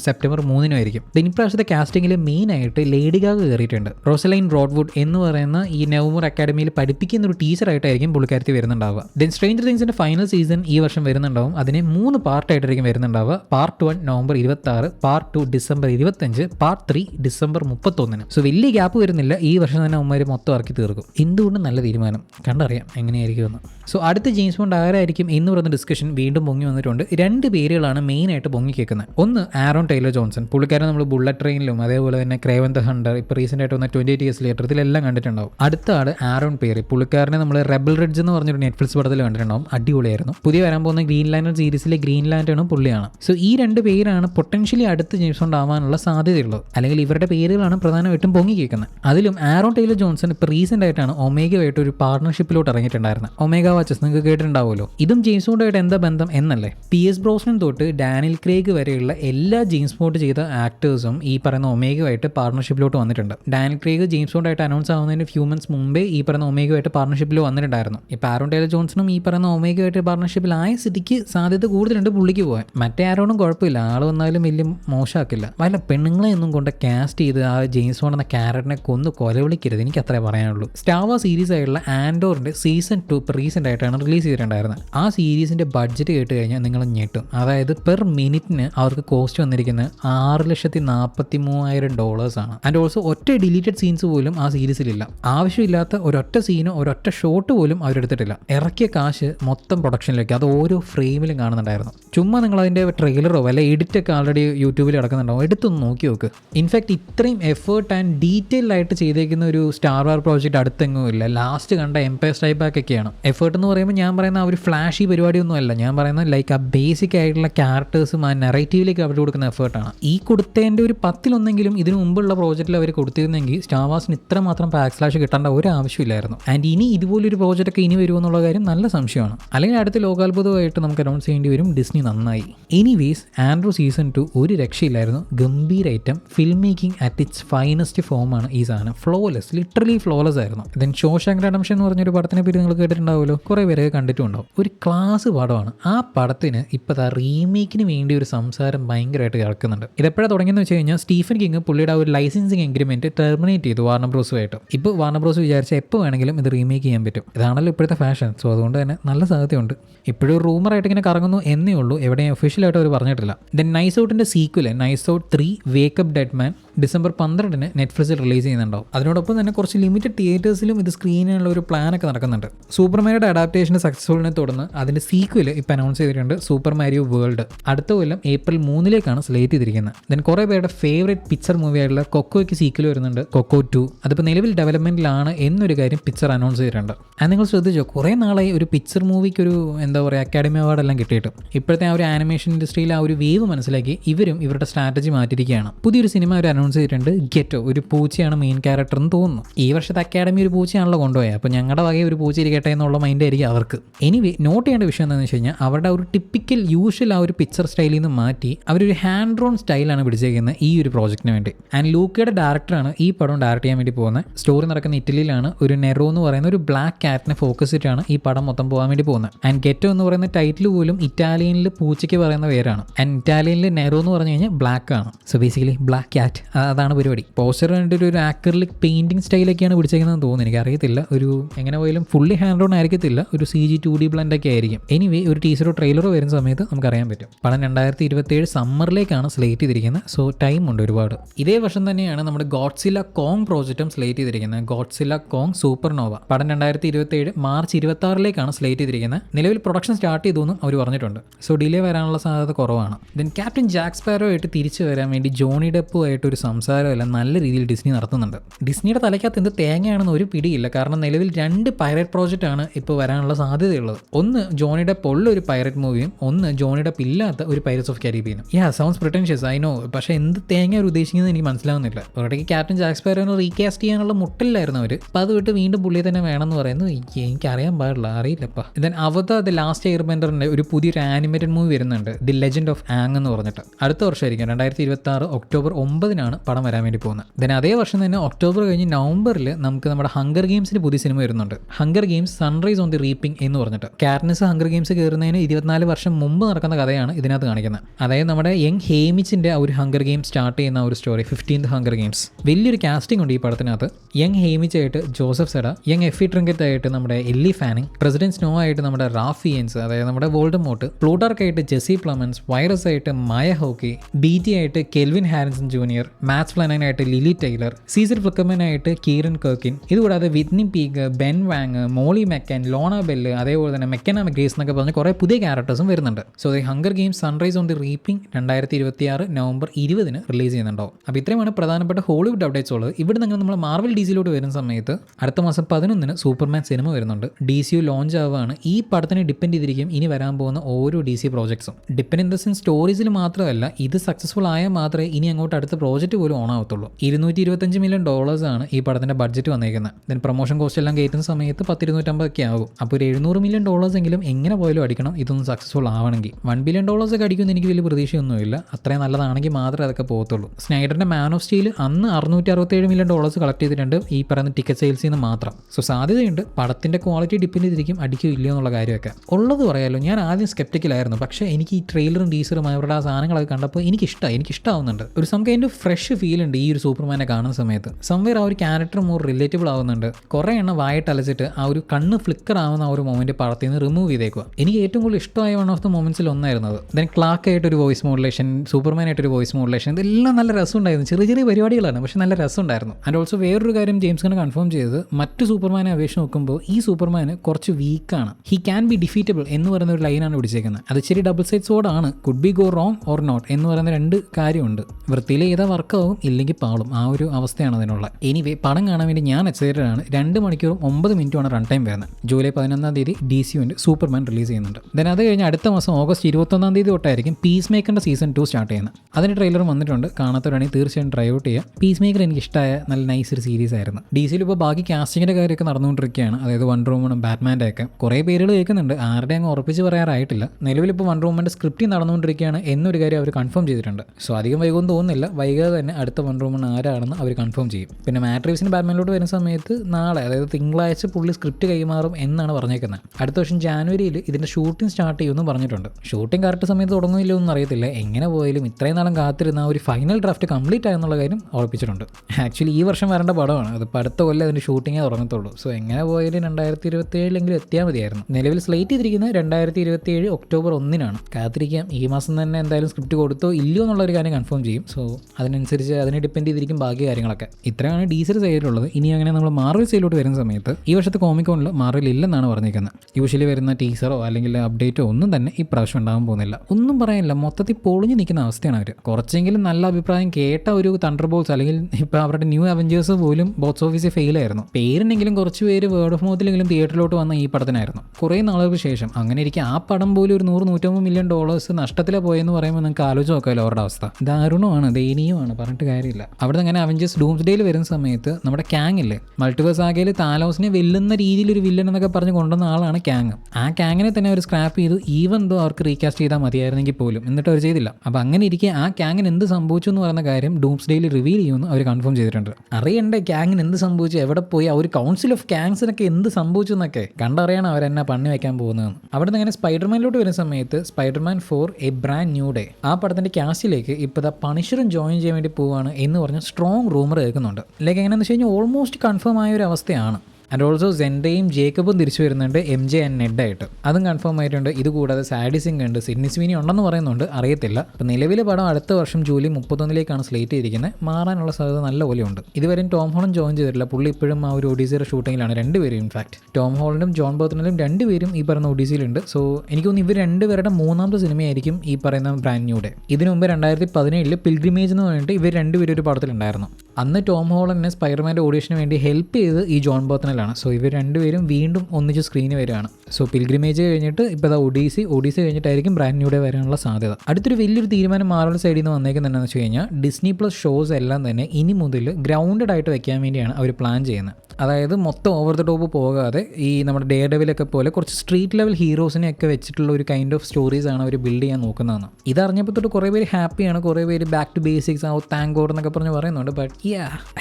സെപ്റ്റംബർ മൂന്ന് മൂന്നിനും ആയിരിക്കും ഇനി പ്രാവശ്യത്തെ കാസ്റ്റിംഗിൽ മെയിൻ ആയിട്ട് ലേഡി ഗാഗ കയറിയിട്ടുണ്ട്. റോസലൈൻ ബ്രോഡ്വുഡ് എന്ന് പറയുന്ന ഈ നവമർ അക്കാഡമിയിൽ പഠിപ്പിക്കുന്ന ഒരു ടീച്ചറായിട്ടായിരിക്കും പുള്ളിക്കാരത്തി വരുന്നുണ്ടാവുക. ദെൻ സ്ട്രേഞ്ചർ തിങ്സിന്റെ ഫൈനൽ സീസൺ ഈ വർഷം വരുന്നുണ്ടാവും. അതിന് മൂന്ന് പാർട്ടായിട്ടായിരിക്കും വരുന്നുണ്ടാവുക. പാർട്ട് വൺ നവംബർ ഇരുപത്തി ആറ് പാർട്ട് ടു ഡിസംബർ ഇരുപത്തഞ്ച്. പാർട്ട് ത്രീ ഡിസംബർ മുപ്പത്തൊന്നിന്. സോ വലിയ ഗ്യാപ്പ് വരുന്നില്ല. ഈ വർഷം തന്നെ അവന്മാർ മൊത്തം ഇറക്കി തീർക്കും. എന്തുകൊണ്ട് നല്ല തീരുമാനം? കണ്ടറിയാം. എങ്ങനെയായിരിക്കും എന്ന് സോ അടുത്ത ജെയിംസ് ബോണ്ട് ആരായിരിക്കും എന്ന് പറയുന്ന ഡിസ്കഷൻ വീണ്ടും പൊങ്ങി വന്നിട്ടുണ്ട്. രണ്ട് പേരുകളാണ് മെയിനായിട്ട് പൊങ്ങി കേൾക്കുന്നത് ഒന്ന് ആരോൺ ടൈലർ ജോൺസൺ പുള്ളിക്കാരൻ നമ്മൾ ബുള്ളറ്റ് ട്രെയിനിലും അതേപോലെ തന്നെ ക്രേവൻ ദ ഹണ്ടർ ഇപ്പോൾ റീസെന്റ് ആയിട്ട് വന്ന ട്വന്റി എയ്റ്റ് ഇയേഴ്സ് ലേറ്റർ ഇതിലെല്ലാം കണ്ടിട്ടുണ്ടാവും. അടുത്ത ആൾ ആരോൺ പേര് പുള്ളിക്കാരനെ നമ്മൾ റെബൽ റിഡ്ജ് എന്ന് പറഞ്ഞൊരു നെറ്റ്ഫ്ലിക്സ് പടത്തിൽ കണ്ടിട്ടുണ്ടാവും. അടിപൊളിയായിരുന്നു. പുതിയ വരാൻ പോകുന്ന ഗ്രീൻ ലാൻഡ് സീരീസിലെ ഗ്രീൻ ലാൻഡാണ് പുള്ളിയാണ്. സോ ഈ രണ്ട് പേരാണ് പൊട്ടൻഷ്യലി അടുത്ത ജെയിംസ് ബോണ്ട് ആവാനുള്ള സാധ്യതയുള്ളത്. അല്ലെങ്കിൽ ഇവരുടെ പേരുകളാണ് പ്രധാനമായിട്ടും പൊങ്ങി കേൾക്കുന്നത് അതിലും ആരോൺ ടൈലർ ജോൺസൺ ഇപ്പോൾ റീസെന്റ് ആയിട്ടാണ് ഒമേഗയുമായിട്ട് ഒരു പാർട്ണർഷിപ്പിലോട്ട് ഇറങ്ങിയിട്ടുണ്ടായിരുന്നത് ഒമേഗ വാച്ചസ് നിങ്ങൾക്ക് കേട്ടിട്ടുണ്ടാവുമല്ലോ. ഇതും ജെയിംസ് ബോണ്ടുമായിട്ട് എന്താ ബന്ധം എന്നല്ലേ? പി എസ് ബ്രോസ്നൻ തൊട്ട് ഡാനിൽ ക്രേഗ് വരെയുള്ള എല്ലാ ജെയിംസ് ബോണ്ട് ചെയ്ത ആക്ടേഴ്സും ഈ പറയുന്ന ഒമേഗയുമായിട്ട് പാർട്ണർഷിപ്പിലോട്ട് വന്നിട്ടുണ്ട്. ഡാനിൽ ക്രേഗ് ജെയിംസ് ബോണ്ടായിട്ട് അനൗൺസ് ആവുന്നതിന് ഫ്യൂ മന്ത്സ് മുമ്പേ ഈ പറയുന്ന ഒമേഗയുമായിട്ട് പാർട്ണർഷിപ്പിൽ വന്നിട്ടുണ്ടായിരുന്നു. ഇപ്പോൾ ആരോൺ ടൈലർ ജോൺസണും ഈ പറയുന്ന ഒമേഗയുമായിട്ട് പാർട്ണർഷിപ്പിലായ സ്ഥിതിക്ക് സാധ്യത കൂടുതലുണ്ട് പുള്ളിക്ക് പോകാൻ മറ്റേ ആരോണും കുഴപ്പമില്ല. ആൾ വന്നാലും വലിയ മോശമാക്കില്ല. വല്ല പെണ്ണുങ്ങളെ ഒന്നും കൊണ്ട് കാസ്റ്റ് ചെയ്ത് ആ ജെയിംസ് ബോണ്ട് എന്ന ക്യാരക്ടറിനെ കൊന്ന് കൊലവിളിക്കരുത് എനിക്ക് അത്രേ പറയാനുള്ളൂ. സ്റ്റാവ സീരീസ് ആയിട്ടുള്ള ആൻഡോറിന്റെ സീസൺ ടു ഇപ്പോൾ റീസെന്റ് ആയിട്ടാണ് റിലീസ് ചെയ്തിട്ടുണ്ടായിരുന്നത്. ആ സീരീസിന്റെ ബഡ്ജറ്റ് കേട്ട് കഴിഞ്ഞാൽ നിങ്ങൾ ഞെട്ടും. അതായത് പെർ മിനിറ്റിന് അവർക്ക് കോസ്റ്റ് വന്നിരിക്കുന്നത് ആറ് ലക്ഷത്തി നാൽപ്പത്തി മൂവായിരം ഡോളേഴ്സാണ് ആൻഡ് ഓൾസോ ഒറ്റ ഡിലീറ്റഡ് സീൻസ് പോലും ആ സീരീസിലില്ല. ആവശ്യമില്ലാത്ത ഒരൊറ്റ സീനോ ഒരൊറ്റ ഷോട്ട് പോലും അവരെടുത്തിട്ടില്ല ഇറക്കിയ കാശ് മൊത്തം പ്രൊഡക്ഷനിലേക്ക് അത് ഓരോ ഫ്രെയിമിലും കാണുന്നുണ്ടായിരുന്നു. ചുമ്മാ നിങ്ങൾ അതിന്റെ ട്രെയിലറോ അല്ലെ എഡിറ്റൊക്കെ ആൾറെഡി യൂട്യൂബിൽ കിടക്കുന്നുണ്ടാവും എടുത്തൊന്ന് നോക്കി നോക്ക്. ഇൻഫാക്ട് ഇത്രയും എഫേർട്ട് ആൻഡ് ഡീറ്റെയിൽ ആയിട്ട് ചെയ്തേക്കുന്ന ഒരു സ്റ്റാർ വാർ പ്രോജക്റ്റ് അടുത്തെങ്ങും ഇല്ല. ലാസ്റ്റ് കണ്ട എംപയർ സ്ട്രൈക്ക് ബാക്ക് ഒക്കെയാണ്. എഫേർട്ട് എന്ന് പറയുമ്പോൾ ഞാൻ പറയുന്ന ആ ഒരു ഫ്ലാഷി പരിപാടിയൊന്നും അല്ല. ഞാൻ പറയുന്നത് ലൈക്ക് ആ ബേസിക് ആയിട്ടുള്ള ക്യാരക്ടേഴ്സും ആ നെറേറ്റീവിലേക്ക് അവർ കൊടുക്കുന്ന എഫേർട്ടാണ് ഈ കൊടുത്തതിന്റെ ഒരു പത്തിലൊന്നെങ്കിലും ഇതിനു മുമ്പുള്ള പ്രോജക്റ്റിൽ അവർ കൊടുത്തിരുന്നെങ്കിൽ സ്റ്റാവാസിന് ഇത്ര മാത്രം സ്ലാഷ് കിട്ടേണ്ട ഒരു ആവശ്യമില്ലായിരുന്നു ആൻഡ് ഇനി ഇതുപോലൊരു പ്രോജക്റ്റൊക്കെ ഇനി വരുമെന്നുള്ള കാര്യം നല്ല സംശയമാണ്. അല്ലെങ്കിൽ അടുത്ത ലോകാത്ഭുതമായിട്ട് നമുക്ക് അനൗൺസ് ചെയ്യേണ്ടി വരും. ഡിസ്നി നന്നായി. എനിവേസ് ആൻഡ്രോ സീസൺ ടു ഒരു രക്ഷയില്ലായിരുന്നു. ഗംഭീര item film making at its finest ഫോമാണ് ഈ സാധനം. ഫ്ലോലെസ് ലിറ്ററലി ഫ്ലോലെസ് ആയിരുന്നു. ദെൻ ഷോഷാങ്ക് റഡംഷൻ എന്ന് പറഞ്ഞൊരു പടത്തിനെ പേര് നിങ്ങൾ കേട്ടിട്ടുണ്ടാവുമല്ലോ. കുറേ പേരൊക്കെ കണ്ടിട്ടുണ്ടാവും ഒരു ക്ലാസ് പടമാണ് ആ പടത്തിന് ഇപ്പോൾ ആ റീമേക്കിന് വേണ്ടി ഒരു സംസാരം ഭയങ്കരമായിട്ട് കേൾക്കുന്നുണ്ട്. ഇതെപ്പോഴാണ് തുടങ്ങിയെന്ന് വെച്ച് കഴിഞ്ഞാൽ സ്റ്റീഫൻ കിങ് പുള്ളിയുടെ ഒരു ലൈസൻസിങ് എഗ്രിമെന്റ് ടെർമിനേറ്റ് ചെയ്തു വാർണർ ബ്രോസുമായിട്ട് ഇപ്പോൾ വാർണർ ബ്രോസ് വിചാരിച്ച എപ്പോൾ വേണമെങ്കിലും ഇത് റീമേക്ക് ചെയ്യാൻ പറ്റും. ഇതാണല്ലോ ഇപ്പോഴത്തെ ഫാഷൻ സോ അതുകൊണ്ട് തന്നെ നല്ല സാധ്യതയുണ്ട്. ഇപ്പോഴും റൂമറായിട്ട് ഇങ്ങനെ കറങ്ങുന്നു എന്നേ ഉള്ളൂ. എവിടെയും ഒഫീഷ്യലായിട്ട് അവർ പറഞ്ഞിട്ടില്ല. Then nice ഔട്ടിന്റെ sequel nice out three wake up dead man December പന്ത്രണ്ടിന് നെറ്റ്ഫ്ലിക്സിൽ റിലീസ് ചെയ്യുന്നുണ്ടാവും. അതിനോടൊപ്പം തന്നെ കുറച്ച് ലിമിറ്റഡ് തിയേറ്റേഴ്സിലും ഇത് സ്ക്രീനിനുള്ള ഒരു പ്ലാൻ ഒക്കെ നടക്കുന്നുണ്ട്. സൂപ്പർമാരിയുടെ അഡാപ്റ്റേഷന്റെ സക്സസ്ഫുളിനെ തുടർന്ന് അതിന്റെ സീക്വൽ ഇപ്പോൾ അനൗൺസ് ചെയ്തിട്ടുണ്ട് സൂപ്പർ മാരിയോ വേൾഡ്. അടുത്ത കൊല്ലം ഏപ്രിൽ മൂന്നിലേക്കാണ് സ്ലേറ്റ് ചെയ്തിരിക്കുന്നത്. ദെൻ കുറേ പേരുടെ ഫേവറേറ്റ് പിക്ചർ മൂവിയായിട്ടുള്ള കൊക്കോയ്ക്ക് സീക്വൽ വരുന്നുണ്ട് കൊക്കോ ടു അതിപ്പോൾ നിലവിൽ ഡെവലപ്മെന്റിലാണ് എന്നൊരു കാര്യം പിക്ചർ അനൗൺസ് ചെയ്തിട്ടുണ്ട്. അത് നിങ്ങൾ ശ്രദ്ധിച്ചോ കുറേ നാളായി ഒരു പിക്ചർ മൂവിക്ക് ഒരു എന്താ പറയുക അക്കാഡമി അവാർഡ് എല്ലാം കിട്ടിയിട്ട്. ഇപ്പോഴത്തെ ആ ഒരു ആനിമേഷൻ ഇൻഡസ്ട്രിയിൽ ആ ഒരു വേവ് മനസ്സിലാക്കി ഇവരും ഇവരുടെ സ്ട്രാറ്റജി മാറ്റിയിരിക്കുകയാണ്. പുതിയൊരു സിനിമ അവർ അനൗൺസ് ചെയ്തിട്ടുണ്ട്. ഗെറ്റോ ഒരു പൂച്ചയാണ് മെയിൻ ക്യാരക്ടർ എന്ന് തോന്നുന്നു. ഈ വർഷത്തെ അക്കാഡമി ഒരു പൂച്ചയാണല്ലോ കൊണ്ടുപോയത് അപ്പോൾ ഞങ്ങളുടെ വകയെ ഒരു പൂച്ച ഇരിക്കട്ടെ എന്നുള്ള മൈൻഡ് ആയിരിക്കും അവർക്ക്. എനിവേ നോട്ട് ചെയ്യേണ്ട വിഷയം എന്താണെന്ന് വെച്ച് കഴിഞ്ഞാൽ അവരുടെ ഒരു ടിപ്പിക്കൽ യൂഷ്വൽ ആ ഒരു പിക്ചർ സ്റ്റൈലിൽ നിന്ന് മാറ്റി അവരൊരു ഹാൻഡ് ഡ്രോൺ സ്റ്റൈലാണ് പിടിച്ചേക്കുന്നത് ഈ ഒരു പ്രോജക്റ്റിന് വേണ്ടി. ആൻഡ് ലൂക്കയുടെ ഡയറക്ടറാണ് ഈ പടം ഡയറക്റ്റ് ചെയ്യാൻ വേണ്ടി പോകുന്നത് സ്റ്റോറി നടക്കുന്ന ഇറ്റലിയിലാണ്. ഒരു നെറോ എന്ന് പറയുന്ന ഒരു ബ്ലാക്ക് കാറ്റിനെ ഫോക്കസ് ചെയ്തിട്ടാണ് ഈ പടം മൊത്തം പോകാൻ വേണ്ടി പോകുന്നത് ആൻഡ് ഗെറ്റോ എന്ന് പറയുന്ന ടൈറ്റിൽ പോലും ഇറ്റാലിയനിൽ പൂച്ചയ്ക്ക് പറയുന്ന പേരാണ്. ആൻഡ് ഇറ്റാലിയനിൽ നെറോ എന്ന് പറഞ്ഞു കഴിഞ്ഞാൽ ബ്ലാക്ക് ആണ്. സോ ബേസിക്കലി ബ്ലാക്ക് ക്യാറ്റ് അതാണ് പരിപാടി. പോസ്റ്റർ കണ്ടിട്ട് ഒരു ആക്രലിക് പെയിന്റിംഗ് സ്റ്റൈലൊക്കെയാണ് പിടിച്ചേക്കുന്നതെന്ന് തോന്നുന്നു. എനിക്ക് അറിയത്തില്ല ഒരു എങ്ങനെ പോയാലും ഫുള്ളി ഹാൻഡ് ഓൺ ആയിരിക്കത്തില്ല. ഒരു C G two D blend ഒക്കെ ആയിരിക്കും. എനിവേ ഒരു ടീച്ചറോ ട്രെയിലറോ വരുന്ന സമയത്ത് നമുക്ക് അറിയാൻ പറ്റും. പടം രണ്ടായിരത്തി ഇരുപത്തേഴ് സമ്മറിലേക്കാണ് സ്ലേറ്റ് ചെയ്തിരിക്കുന്നത്. സോ ടൈം ഉണ്ട് ഒരുപാട്. ഇതേ വർഷം തന്നെയാണ് നമ്മുടെ ഗോഡ്സില കോങ് പ്രോജക്റ്റും സ്ലേറ്റ് ചെയ്തിരിക്കുന്നത്. ഗോഡ്സില കോങ് സൂപ്പർ നോവ പടം രണ്ടായിരത്തി ഇരുപത്തേഴ് മാർച്ച് ഇരുപത്തി ആറിലേക്കാണ് സ്ലേറ്റ് ചെയ്തിരിക്കുന്നത്. നിലവിൽ പ്രൊഡക്ഷൻ സ്റ്റാർട്ട് ചെയ്തു അവർ പറഞ്ഞിട്ടുണ്ട്. സോ ഡിലേ വരാനുള്ള സാധ്യത കുറവാണ്. ദെൻ ക്യാപ്റ്റൻ ജാക്സ് പാരോ ആയിട്ട് തിരിച്ചു വരാൻ വേണ്ടി ജോണി ഡെപ്പുമായിട്ട് ഒരു സംസാരമെല്ലാം നല്ല രീതിയിൽ ഡിസ്നി നടത്തുന്നുണ്ട്. ഡിസ്നിയുടെ തലയ്ക്കകത്ത് എന്ത് തേങ്ങയാണെന്ന് ഒരു പിടിയില്ല. കാരണം നിലവിൽ രണ്ട് പൈറേറ്റ് പ്രോജക്റ്റ് ആണ് ഇപ്പോൾ വരാനുള്ള സാധ്യതയുള്ളത്. ഒന്ന് ജോണിയുടെ പൊള്ളൊരു പൈറേറ്റ് മൂവിയും ഒന്ന് ജോണിയുടെ പില്ലാത്ത ഒരു pirates of കരീബിയനും yeah sounds pretentious I know പക്ഷേ എന്ത് തേങ്ങ അവർ ഉദ്ദേശിക്കുന്നത് എനിക്ക് മനസ്സിലാവുന്നില്ല. ഒരിടയ്ക്ക് ക്യാപ്റ്റൻ ജാക്സ്പയറിനെ റീകാസ്റ്റ് ചെയ്യാനുള്ള മുട്ടില്ലായിരുന്നു അവർ അപ്പോൾ അത് വിട്ട് വീണ്ടും പുള്ളിയെ തന്നെ വേണമെന്ന് പറയുന്നു. എനിക്ക് എനിക്കറിയാൻ പാടില്ല അറിയില്ലപ്പാ ദെൻ അവത ദ ലാസ്റ്റ് എയർബെൻഡറിന്റെ ഒരു പുതിയൊരു ആനിമേറ്റഡ് മൂവി വരുന്നുണ്ട്. ദി ലെജൻഡ് ഓഫ് ആങ് എന്ന് പറഞ്ഞിട്ട്. അടുത്ത വർഷമായിരിക്കും രണ്ടായിരത്തി ഇരുപത്തി ആറ് ഒക്ടോബർ ഒമ്പതിനാണ് ആണ് പടം വരാൻ വേണ്ടി പോകുന്നത്. ദെൻ അതേ വർഷം തന്നെ ഒക്ടോബർ കഴിഞ്ഞ് നവംബറിൽ നമുക്ക് നമ്മുടെ ഹങ്കർ ഗെയിംസിന് പുതിയ സിനിമ വരുന്നുണ്ട്. Hunger Games sunrise on the reaping എന്ന് പറഞ്ഞിട്ട്. കാരനസ് ഹങ്കർ ഗെയിംസ് കയറുന്നതിന് ഇരുപത്തിനാല് വർഷം മുമ്പ് നടക്കുന്ന കഥയാണ് ഇതിനകത്ത് കാണിക്കുന്നത്. അതായത് നമ്മുടെ യങ് ഹേമിച്ചിന്റെ ഒരു ഹങ്കർ ഗെയിം സ്റ്റാർട്ട് ചെയ്യുന്ന ഒരു സ്റ്റോറി ഫിഫ്റ്റീൻത് ഹങ്കർ ഗെയിംസ് വലിയൊരു കാസ്റ്റിംഗ് ഉണ്ട് ഈ പടത്തിനകത്ത്. Young ഹേമിച്ചായിട്ട് Joseph Zada young Effie Trinket ആയിട്ട് നമ്മുടെ എല്ലി ഫാനിങ് പ്രസിഡന്റ് സ്നോ ആയിട്ട് നമ്മുടെ റാഫിയൻസ് അതായത് നമ്മുടെ വോൾഡ് മോട്ട് പ്ലൂട്ടാർക്കായിട്ട് ജെസി പ്ലമൻസ് വൈറസ് ആയിട്ട് മായ ഹോക്കി ബി ടി ആയിട്ട് കെൽവിൻ ഹാരിസൺ ജൂനിയർ മാത്സ് പ്ലാനായിട്ട് ലിലി ടൈലർ സീസർ ഫ്ലിക്കമനായിട്ട് കീരൻ കർക്കിൻ ഇതുകൂടാതെ Whitney Peak Ben Wang Molly McCann Lona Bell അതേപോലെ തന്നെ മെക്കന മെഗ്രേസ് എന്നൊക്കെ പറഞ്ഞ് കുറേ പുതിയ ക്യാരക്ടേഴ്സും വരുന്നുണ്ട്. So the Hunger game sunrise on the reaping രണ്ടായിരത്തി ഇരുപത്തി ആറ് നവംബർ ഇരുപതിന് റിലീസ് ചെയ്യുന്നുണ്ടോ? അപ്പോൾ ഇത്രയുമാണ് പ്രധാനപ്പെട്ട ഹോളിവുഡ് അപ്ഡേറ്റ്സ് ഉള്ളത്. ഇവിടെ നിങ്ങൾ നമ്മൾ മാർവൽ ഡി സിയിലോട്ട് വരുന്ന സമയത്ത് അടുത്ത മാസം പതിനൊന്നിന് സൂപ്പർമാൻ സിനിമ വരുന്നുണ്ട്. ഡി സി യു ലോഞ്ച് ആവുകയാണ്. ഈ പടത്തിനെ ഡിപ്പെൻഡ് ചെയ്തിരിക്കും ഇനി വരാൻ പോകുന്ന ഓരോ ഡി സി പ്രോജക്ട്സും ഡിപ്പെൻഡ് ഇൻ ദ സെൻസ് സ്റ്റോറീസിൽ മാത്രമല്ല ഇത് സക്സസ്ഫുൾ ആയാൽ മാത്രമേ ഇനി അങ്ങോട്ട് അടുത്ത പ്രോജക്റ്റ് പോലും ഓൺ ആവത്തുള്ളൂ. ഇരുന്നൂറ്റി ഇരുപത്തഞ്ച് മില്യൺ ഡോളേഴ്സ് ആണ് ഈ പടത്തിന്റെ ബഡ്ജറ്റ് വന്നേക്കുന്നത്. ദെൻ പ്രൊമോഷൻ കോസ്റ്റ് എല്ലാം കയറ്റുന്ന സമയത്ത് പത്തിരുന്നൂറ്റമ്പതൊക്കെ ആകും. അപ്പോൾ ഒരു എഴുന്നൂറ് മില്യൺ ഡോളേഴ്സ് എങ്കിലും എങ്ങനെ പോയാലും അടിക്കണം. ഇതൊന്നും സക്സസ്ഫുൾ ആവണമെങ്കിൽ. വൺ ബില്യൺ ഡോളേഴ്സ് ഒക്കെ അടിക്കുമെന്ന് എനിക്ക് വലിയ പ്രതീക്ഷയൊന്നുമില്ല. അത്രയും നല്ലതാണെങ്കിൽ മാത്രമേ അതൊക്കെ പോകത്തുള്ളൂ. സ്നൈഡറിന്റെ മാൻ ഓഫ് സ്റ്റീൽ അന്ന് അറുന്നൂറ്റി അറുപത്തേഴ് മില്യൺ ഡോളേഴ്സ് കളക്ട് ചെയ്തിട്ടുണ്ട്. ഈ പറയുന്ന ടിക്കറ്റ് സെയിൽസിൽ നിന്ന് മാത്രം. സോ സാധ്യതയുണ്ട്. പടത്തിന്റെ ക്വാളിറ്റി ഡിപ്പെൻഡ് ചെയ്തിരിക്കും. അടിക്കോ ഇല്ലയോ എന്നുള്ള കാര്യമൊക്കെ. ഉള്ളത് പറയാലോ. ഞാൻ ആദ്യം സ്കെപ്റ്റിക്കലായിരുന്നു പക്ഷേ എനിക്ക് ഈ ട്രെയിലറും ടീസറും അവരുടെ ആ സാധനങ്ങളൊക്കെ കണ്ടപ്പോൾ എനിക്ക് എനിക്കിഷ്ടമാവുന്നുണ്ട് ഒരു സം കൈൻഡ് ഫ്രഷ് ഫീൽ ഉണ്ട് ഈ ഒരു സൂപ്പർമാനെ കാണുന്ന സമയത്ത്. സംവെയർ ആ ഒരു ക്യാരക്ടർ മോർ റിലേറ്റബിൾ ആവുന്നുണ്ട്. കുറേ എണ്ണം വായിട്ട് അലച്ചിട്ട് ആ ഒരു കണ്ണ് ഫ്ലിക്കർ ആവുന്ന ആ ഒരു മൊമെന്റ് പടത്തിൽ നിന്ന് റിമൂവ് ചെയ്തേക്കുക എനിക്ക് ഏറ്റവും കൂടുതൽ ഇഷ്ടമായ വൺ ഓഫ് ദ മൊമെന്റ്സിൽ ഒന്നായിരുന്നത്. ദെൻ ക്ലാക്ക് ആയിട്ടൊരു വോയിസ് മോഡുലേഷൻ സൂപ്പർമാൻ ആയിട്ടൊരു വോയിസ് മോഡുലേഷൻ ഇതെല്ലാം നല്ല രസമുണ്ടായിരുന്നു ചെറിയ ചെറിയ പരിപാടികളാണ് പക്ഷെ നല്ല രസമുണ്ടായിരുന്നു ആൻഡ് ഓൾസോ വേറൊരു കാര്യം ജെയിംസ് ഗൺ കൺഫേം ചെയ്തത് മറ്റു സൂപ്പർമാനെ അപേക്ഷിച്ച് നോക്കുമ്പോൾ ഈ സൂപ്പർമാന് കുറച്ച് വീക്കാണ് ഹി ക്യാൻ ബി ഡിഫീറ്റബിൾ എന്ന് പറയുന്ന ഒരു ലൈനാണ് പിടിച്ചേക്കുന്നത്. അത് ശരി double side സോഡാണ് could be go wrong or not എന്ന് പറയുന്ന രണ്ട് കാര്യമുണ്ട്. വൃത്തിയിൽ ചെയ്താൽ വർക്കാവും ഇല്ലെങ്കിൽ പാളും. ആ ഒരു അവസ്ഥയാണ് അതിനുള്ള എനിവേ പടം കാണാൻ വേണ്ടി ഞാൻ ആണ്. രണ്ട് മണിക്കൂറും ഒമ്പത് മിനിറ്റുമാണ് റൺ ടൈം വരുന്നത്. ജൂലൈ പതിനൊന്നാം തീയതി ഡി സി യുവിന്റെ സൂപ്പർമാൻ റിലീസ് ചെയ്യുന്നുണ്ട്. ദെൻ അത് കഴിഞ്ഞ് അടുത്ത മാസം ഓഗസ്റ്റ് ഇരുപത്തൊന്നാം തീയതി തൊട്ടായിരിക്കും പീസ് മേക്കറിന്റെ സീസൺ ടു സ്റ്റാർട്ട് ചെയ്യുന്നത്. അതിന്റെ ട്രെയിലർ വന്നിട്ടുണ്ട്. കാണാത്തവരാണെങ്കിൽ തീർച്ചയായും ട്രൈ ഔട്ട് ചെയ്യുക പീസ് മേക്കർ എനിക്ക് ഇഷ്ടമായ നല്ല നൈസ് ഒരു സീരീസ് ആയിരുന്നു. ഡി സിയിൽ ഇപ്പോൾ ബാക്കി കാസ്റ്റിങ്ങിന്റെ കാര്യമൊക്കെ നടന്നുകൊണ്ടിരിക്കുകയാണ്. അതായത് വൺ വുമണും ബാറ്റ്മാന്റെ ഒക്കെ കുറേ പേരുകൾ കേൾക്കുന്നുണ്ട്. ആരുടെ അങ്ങ് ഉറപ്പിച്ച് പറയാറായിട്ടില്ല. നിലവിൽ ഇപ്പോൾ വണ്ടർ വുമന്റെ സ്ക്രിപ്റ്റിംഗ് നടന്നുകൊണ്ടിരിക്കുകയാണ് എന്നൊരു കാര്യം അവർ കൺഫേം ചെയ്തിട്ടുണ്ട്. സോ അധികം വൈകുമെന്ന് തോന്നുന്നില്ല. വൈകാതെ തന്നെ അടുത്ത വണ്ടർ വുമൺ ആരാണെന്ന് അവർ കൺഫേം ചെയ്യും. പിന്നെ മാട്രീവ്സിന് ബാറ്റ്മാനിലോട്ട് വരുന്ന സമയത്ത് നാളെ അതായത് തിങ്കളാഴ്ച പുള്ളി സ്ക്രിപ്റ്റ് കൈമാറും എന്നാണ് പറഞ്ഞേക്കുന്നത്. അടുത്ത വർഷം ജാനുവരിയിൽ ഇതിന്റെ ഷൂട്ടിംഗ് സ്റ്റാർട്ട് ചെയ്യുമെന്ന് പറഞ്ഞിട്ടുണ്ട്. ഷൂട്ടിംഗ് കറക്റ്റ് സമയത്ത് തുടങ്ങുന്നില്ലോ ഒന്നും അറിയത്തില്ല. എങ്ങനെ പോയാലും ഇത്രയും നാളും കാത്തിരുന്ന ഒരു ഫൈനൽ ഡ്രാഫ്റ്റ് കംപ്ലീറ്റ് ആയെന്നുള്ള കാര്യം ഉറപ്പിച്ചിട്ടുണ്ട്. ആക്ച്വലി ഈ വർഷം വരേണ്ട പടമാണ്. അത് അടുത്ത കൊല്ലം അതിന്റെ ഷൂട്ടിങ്ങേ തുടങ്ങത്തുള്ളൂ. സോ എങ്ങനെ പോയാലും രണ്ടായിരത്തി ഇരുപത്തി ഏഴിലെങ്കിലും എത്തിയാൽ മതിയായിരുന്നു നിലവിൽ സ്ലേറ്റ് ചെയ്തിരിക്കുന്നത് രണ്ടായിരത്തി ഇരുപത്തി ഏഴ് ഒക്ടോബർ ഒന്നിനാണ്. കാത്തിരിക്കാം. ഈ മാസം തന്നെ എന്തായാലും സ്ക്രിപ്റ്റ് കൊടുത്തോ ഇല്ലയോ എന്നുള്ള ഒരു കാര്യം കൺഫേം ചെയ്യും. സോ അതിനനുസരിച്ച് അതിനെ ഡിപ്പെൻഡ് ചെയ്തിരിക്കും ബാക്കി കാര്യങ്ങളൊക്കെ. ഇത്രയാണ് ഡീസൽ സൈഡിലുള്ളത് ഇനി അങ്ങനെ നമ്മൾ മാർവൽ സൈഡിലോട്ട് വരുന്ന സമയത്ത് ഈ വർഷത്തെ കോമിക്കോണിൽ മാർവൽ ഇല്ലെന്നാണ് പറഞ്ഞിരിക്കുന്നത്. യൂഷ്വലി വരുന്ന ടീസറോ അല്ലെങ്കിൽ അപ്ഡേറ്റോ ഒന്നും തന്നെ ഈ പ്രാവശ്യം ഉണ്ടാകാൻ പോകുന്നില്ല. ഒന്നും പറയാനില്ല. മൊത്തത്തിൽ പൊളിഞ്ഞു നിൽക്കുന്ന അവസ്ഥയാണ് അവർ കുറച്ചെങ്കിലും നല്ല അഭിപ്രായം കേട്ട ഒരു തണ്ടർ ബോൾസ് അല്ലെങ്കിൽ ഇപ്പോൾ അവരുടെ ന്യൂ അവഞ്ചേഴ്സ് പോലും ബോക്സ് ഓഫീസിൽ ഫെയിൽ ആയിരുന്നു. പേരുണ്ടെങ്കിലും കുറച്ച് പേര് വേർഡ് ഓഫ് മൗത്തിലെങ്കിലും തിയേറ്ററിലോട്ട് വന്ന ഈ പടത്തിനായിരുന്നു. കുറേ നാളുകൾക്ക് ശേഷം അങ്ങനെ ഇരിക്കും ആ പടം പോലും ഒരു നൂറ് നൂറ്റമ്പത് മില്യൺ ഡോളേഴ്സ് നഷ്ടത്തിലെ പോയെന്ന് പറയുമ്പോൾ നിങ്ങൾക്ക് ആലോചിച്ച് നോക്കാമല്ലോ അവരുടെ അവസ്ഥ. ദാരുണമാണ്. ദയനീയമാണ്. പറഞ്ഞിട്ട് കാര്യമില്ല. അവിടെ അങ്ങനെ അവഞ്ചേഴ്സ് ഡൂംസ് ഡേയിൽ വരുന്ന സമയത്ത് നമ്മുടെ ക്യാങ് ഇല്ലേ? മൾട്ടിവേഴ്സ് ആകയിൽ താലോസിനെ വെല്ലുന്ന രീതിയിൽ ഒരു വില്ലൻ എന്നൊക്കെ പറഞ്ഞ് കൊണ്ടുവന്ന ആളാണ് ക്യാങ് ആ ക്യാങ്ങിനെ തന്നെ അവർ സ്ക്രാപ്പ് ചെയ്തു ഈവൻ ദോ അവർക്ക് റീകാസ്റ്റ് ചെയ്താൽ മതിയായിരുന്നെങ്കിൽ പോലും എന്നിട്ട് അവർ ചെയ്തില്ല. അപ്പോൾ അങ്ങനെ ഇരിക്കെ ആ ക്യാങ്ങിന് എന്ത് സംഭവിച്ചു എന്ന് പറയുന്ന കാര്യം ഡൂംസ് ഡേയിൽ റിവീൽ ചെയ്യുമെന്ന് അവർ കൺഫേം ചെയ്തിട്ടുണ്ട്. അറിയണ്ടേ ക്യാങ്ങിന് എന്ത് സംഭവിച്ചു? എവിടെ പോയി? ആ ഒരു കൗൺസിൽ ഓഫ് ക്യാങ്സിനൊക്കെ എന്ത് സംഭവിച്ചു എന്നൊക്കെ കണ്ടറിയണം എന്നെ പണി വയ്ക്കാൻ പോകുന്നതെന്ന്. അവിടെ നിന്ന് അങ്ങനെ സ്പൈഡർമാനിലോട്ട് വരുന്ന സമയത്ത് Spiderman four a brand new day ആ പടത്തിന്റെ കാസ്റ്റിലേക്ക് ഇപ്പോൾ ദ പണിഷറും ജോയിൻ ചെയ്യാൻ വേണ്ടി പോവുകയാണ് എന്ന് പറഞ്ഞ സ്ട്രോങ് റൂമർ കേൾക്കുന്നുണ്ട്. ലൈക്ക് എങ്ങനെയാണെന്ന് വെച്ച് കഴിഞ്ഞാൽ ഓൾമോസ്റ്റ് കൺഫേം ആയ ഒരു അവസ്ഥയാണ്. ആൻഡ് ഓൾസോ സെൻഡയും ജേക്കബും തിരിച്ചു വരുന്നുണ്ട് എം ജെ ആൻഡ് നെഡായിട്ട് അതും കൺഫേം ആയിട്ടുണ്ട്. ഇത് കൂടാതെ സാഡി സിംഗ് ഉണ്ട്. സിഡ്നി സ്വിനി ഉണ്ടെന്ന് പറയുന്നുണ്ട്. അറിയത്തില്ല. അപ്പോൾ നിലവിലെ പടം അടുത്ത വർഷം ജൂലൈ മുപ്പത്തൊന്നിലേക്കാണ് സ്ലേറ്റ് ചെയ്തിരിക്കുന്നത് മാറാനുള്ള സാധ്യത നല്ല പോലെയുണ്ട് ഇതുവരെയും ടോം ഹോളും ജോയിൻ ചെയ്തിട്ടില്ല. പുള്ളി ഇപ്പോഴും ആ ഒരു ഒഡീസിയുടെ ഷൂട്ടിങ്ങിലാണ് രണ്ടുപേരും ഇൻഫാക്ട് ടോം ഹോളിനും ജോൺ ബോത്തണിലും രണ്ടുപേരും ഈ പറയുന്ന ഒഡീസിയിലുണ്ട് സോ എനിക്ക് തോന്നുന്നു ഇവർ രണ്ടുപേരുടെ മൂന്നാമത്തെ സിനിമയായിരിക്കും ഈ പറയുന്ന ബ്രാൻഡ് ന്യൂ ഡേ ഇതിനു മുമ്പ് രണ്ടായിരത്തി പതിനേഴിൽ പിൽഗ്രിമേജ് എന്ന് പറഞ്ഞിട്ട് ഇവർ രണ്ടുപേരും ഒരു പടത്തിലുണ്ടായിരുന്നു. അന്ന് ടോം ഹോളനെ സ്പൈഡർമാന്റെ ഓഡീഷന് വേണ്ടി ഹെൽപ്പ് ചെയ്ത് ഈ ജോൺ ബോത്തണിലാണ് സോ ഇവർ രണ്ടുപേരും വീണ്ടും ഒന്നിച്ച് സ്ക്രീനിൽ വരികയാണ്. സോ പിൽഗ്രിമേജ് കഴിഞ്ഞിട്ട് ഇപ്പോൾ ഒഡീസി ഒഡീസി കഴിഞ്ഞിട്ടായിരിക്കും ബ്രാൻഡ് ന്യൂഡേ വരാനുള്ള സാധ്യത. അടുത്തൊരു വലിയൊരു തീരുമാനം മാർവൽ സൈഡിൽ നിന്ന് വന്നേക്കുന്നത് എന്താണെന്ന് വെച്ച് കഴിഞ്ഞാൽ ഡിസ്നി പ്ലസ് ഷോസ് എല്ലാം തന്നെ ഇനി മുതൽ ഗ്രൗണ്ടഡ് ആയിട്ട് വെക്കാൻ വേണ്ടിയാണ് അവർ പ്ലാൻ ചെയ്യുന്നത്. അതായത് മൊത്തം ഓവർ ദ ടോപ്പ് പോകാതെ ഈ നമ്മുടെ ഡേ ഡെവിലൊക്കെ പോലെ കുറച്ച് സ്ട്രീറ്റ് ലെവൽ ഹീറോസിനെ ഒക്കെ വെച്ചിട്ടുള്ള ഒരു കൈൻഡ് ഓഫ് സ്റ്റോറീസ് ആണ് അവർ ബിൽഡ് ചെയ്യാൻ നോക്കുന്നതെന്ന്. ഇതറിഞ്ഞപ്പോൾ തൊട്ട് കുറേ പേര് ഹാപ്പിയാണ് കുറേ പേര് ബാക്ക് ടു ബേസിക്സ് ആ താങ്ക് ഗോഡ് എന്നൊക്കെ പറഞ്ഞ് പറയുന്നുണ്ട്. But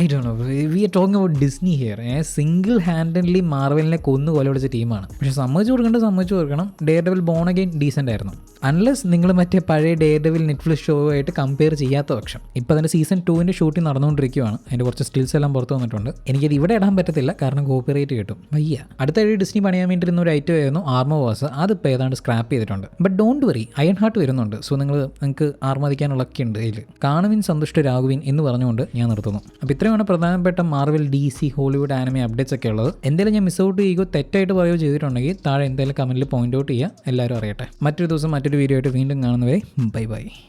I do know we are talking about Disney here single handedly മാർവലിനെ കൊന്നു കൊലപിടിച്ച ടീമാണ്. പക്ഷേ സമ്മതിച്ചു കൊടുക്കേണ്ടത് സമ്മതിച്ചു കൊടുക്കണം. Day double born again decent ആയിരുന്നു. അൺലെസ് നിങ്ങൾ മറ്റേ പഴയ ഡേ ഡെവിൽ നെറ്റ്ഫ്ലിക്സ് ഷോ ആയിട്ട് കമ്പയർ ചെയ്യാത്ത പക്ഷം. ഇപ്പോൾ അതിന്റെ സീസൺ ടൂവിന്റെ ഷൂട്ടിംഗ് നടന്നുകൊണ്ടിരിക്കുകയാണ് അതിന്റെ കുറച്ച് സ്റ്റിൽസ് എല്ലാം പുറത്തു വന്നിട്ടുണ്ട്. എനിക്കത് ഇവിടെ ഇടാൻ പറ്റത്തില്ല. കാരണം കോപ്പിറൈറ്റ് കിട്ടും. വയ്യ. അടുത്ത വഴി ഡിസ്നി പണിയാൻ വേണ്ടിയിരുന്ന ഒരു ഐറ്റം ആയിരുന്നു ആർമോ വാസ് അതിപ്പോൾ ഏതാണ്ട് സ്ക്രാപ്പ് ചെയ്തിട്ടുണ്ട്. But don't worry iron heart വരുന്നുണ്ട്. സോ നിങ്ങൾ നിങ്ങൾക്ക് ആർമതിക്കാനുള്ളൊക്കെ ഉണ്ട് അതിൽ കാണുവിൻ സന്തുഷ്ടരാകുവിൻ എന്ന് പറഞ്ഞുകൊണ്ട് ഞാൻ നിർത്തുന്നു. അപ്പോൾ ഇത്രയാണ് പ്രധാനപ്പെട്ട Marvel D C Hollywood anime updates ഒക്കെ ഉള്ളത്. എന്തെങ്കിലും ഞാൻ മിസ് ഔട്ട് ചെയ്യുകയോ തെറ്റായിട്ട് പറയുകയോ ചെയ്തിട്ടുണ്ടെങ്കിൽ താഴെ എന്തെങ്കിലും കമന്റിൽ പോയിന്റ് ഔട്ട് ചെയ്യുക എല്ലാവരും അറിയട്ടെ. മറ്റൊരു ദിവസം മറ്റൊരു വീഡിയോ ആയിട്ട് വീണ്ടും കാണുന്നവരെ ബൈ ബൈ